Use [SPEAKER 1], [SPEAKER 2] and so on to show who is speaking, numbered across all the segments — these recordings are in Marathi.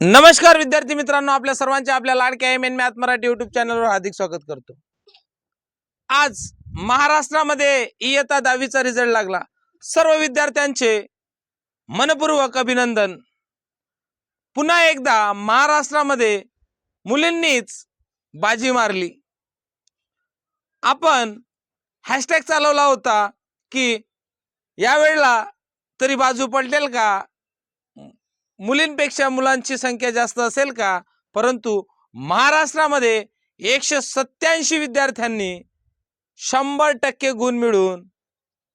[SPEAKER 1] नमस्कार विद्यार्थी मित्रांनो आपल्या सर्वांच्या आपल्या लाडक्या M N math Marathi YouTube चॅनलवर हार्दिक स्वागत करतो. आज महाराष्ट्रामध्ये इयत्ता दहावीचा रिझल्ट लागला. सर्व विद्यार्थ्यांचे मनपूर्वक अभिनंदन. पुन्हा एकदा महाराष्ट्रामध्ये मुलींनीच बाजी मारली. आपण हॅशटॅग चालवला होता की यावेळेला तरी बाजू पलटेल का? मुलींपेक्षा मुलांची संख्या जास्त असेल का? परंतु महाराष्ट्रामध्ये एकशे सत्याऐंशी विद्यार्थ्यांनी शंभर टक्के गुण मिळून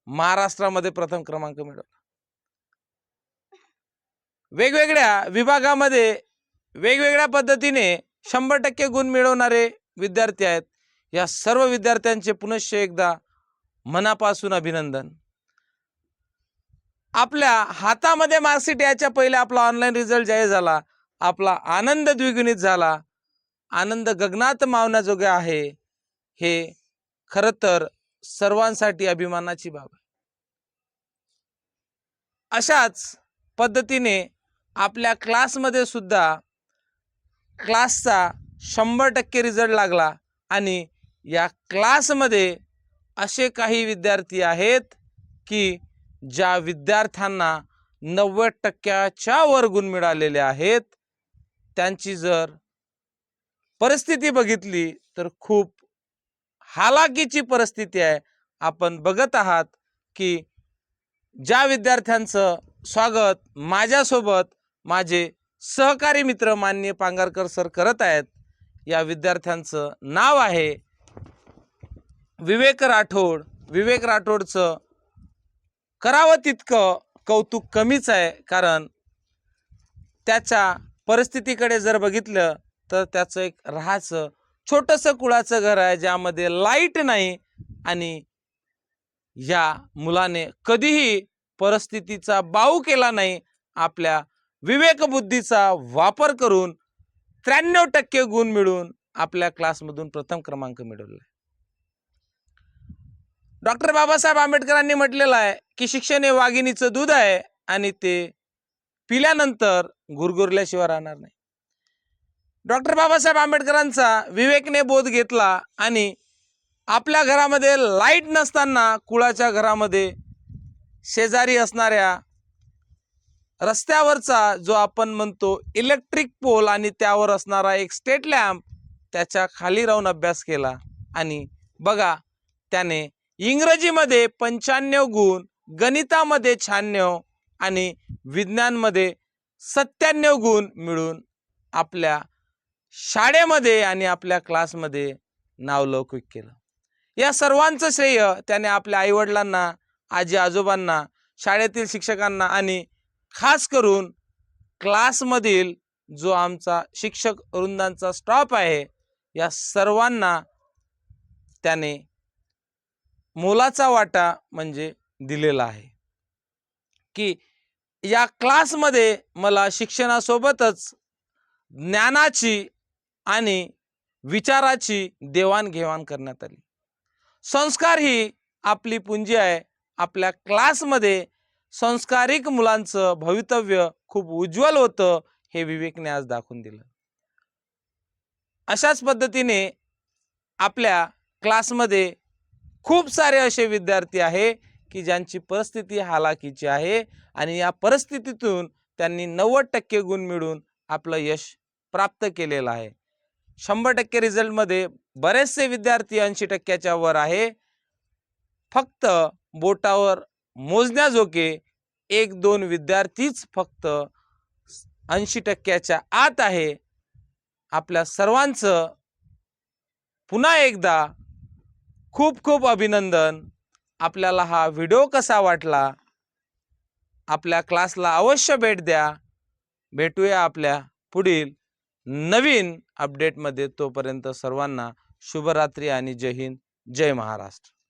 [SPEAKER 1] महाराष्ट्रामध्ये प्रथम क्रमांक मिळवला. वेगवेगळ्या विभागामध्ये वेगवेगळ्या पद्धतीने शंभर टक्के गुण मिळवणारे विद्यार्थी आहेत. या सर्व विद्यार्थ्यांचे पुनश्च एकदा मनापासून अभिनंदन. आपल्या हातामध्ये मार्कशीट याच्या पहिले आपला ऑनलाईन रिझल्ट जाहीर झाला. आपला आनंद द्विगुणित झाला. आनंद गगनात मावण्याजोगे आहे. हे खरं तर सर्वांसाठी अभिमानाची बाब आहे. अशाच पद्धतीने आपल्या क्लासमध्ये सुद्धा क्लासचा शंभर टक्के रिझल्ट लागला आणि या क्लासमध्ये असे काही विद्यार्थी आहेत की ज्या विद्यार्थ्यांना नव्वद टक्क्याच्या वर गुण मिळालेले आहेत त्यांची जर परिस्थिती बघितली तर खूप हालाकीची परिस्थिती आहे. आपण बघत आहात की ज्या विद्यार्थ्यांचं स्वागत माझ्यासोबत माझे सहकारी मित्र मान्य पांगारकर सर करत आहेत या विद्यार्थ्यांचं नाव आहे विवेक राठोड. विवेक राठोडचं करावं तितकं कौतुक कमीच आहे कारण त्याच्या परिस्थितीकडे जर बघितलं तर त्याचं एक राहायचं छोटंसं कुळाचं घर आहे ज्यामध्ये लाइट नाही आणि या मुलाने कधीही परिस्थितीचा बाऊ केला नाही आपल्या विवेकबुद्धीचा वापर करून त्र्याण्णव टक्के गुण मिळून आपल्या क्लासमधून प्रथम क्रमांक मिळवला डॉक्टर बाबासाहेब आंबेडकरांनी म्हटलेलं आहे की शिक्षण हे वाघिणीचं दूध आहे आणि ते पिल्यानंतर गुरगुरल्याशिवाय राहणार नाही. डॉक्टर बाबासाहेब आंबेडकरांचा विवेकने बोध घेतला आणि आपल्या घरामध्ये लाइट नसताना कुळाच्या घरामध्ये शेजारी असणाऱ्या रस्त्यावरचा जो आपण म्हणतो इलेक्ट्रिक पोल आणि त्यावर असणारा एक स्टेट लॅम्प त्याच्याखाली राहून अभ्यास केला आणि बघा त्याने इंग्रजीमध्ये पंच्याण्णव गुण गणितामध्ये शहाण्णव आणि विज्ञानमध्ये सत्त्याण्णव गुण मिळून आपल्या शाळेमध्ये आणि आपल्या क्लासमध्ये नावलौकिक केलं. या सर्वांचं श्रेय त्याने आपल्या आईवडिलांना आजी आजोबांना शाळेतील शिक्षकांना आणि खास करून क्लासमधील जो आमचा शिक्षक वृंदांचा स्टॉप आहे या सर्वांना त्याने मोलाचा वाटा म्हणजे दिलेला आहे. की या क्लासमध्ये मला शिक्षणासोबतच ज्ञानाची आणि विचाराची देवाणघेवाण करण्यात आली. संस्कार ही आपली पुंजी आहे. आपल्या क्लासमध्ये संस्कारिक मुलांचं भवितव्य खूप उज्ज्वल होतं हे विवेकने आज दाखवून दिलं. अशाच पद्धतीने आपल्या क्लासमध्ये खूप सारे असे विद्यार्थी आहे की ज्यांची परिस्थिती हालाकीची आहे आणि या परिस्थितीतून त्यांनी नव्वद टक्के गुण मिळून आपलं यश प्राप्त केलेलं आहे. शंभर टक्के रिझल्टमध्ये बरेचसे विद्यार्थी ऐंशी टक्क्याच्या वर आहे. फक्त बोटावर मोजण्याजोगे एक दोन विद्यार्थीच फक्त ऐंशी टक्क्याच्या आत आहे. आपल्या सर्वांचं पुन्हा एकदा खूप खूप अभिनंदन. आपल्याला हा व्हिडिओ कसा वाटला? आपल्या क्लासला अवश्य भेट द्या. भेटूया आपल्या पुढील नवीन अपडेटमध्ये. तोपर्यंत सर्वांना शुभरात्री आणि जय हिंद. जय महाराष्ट्र.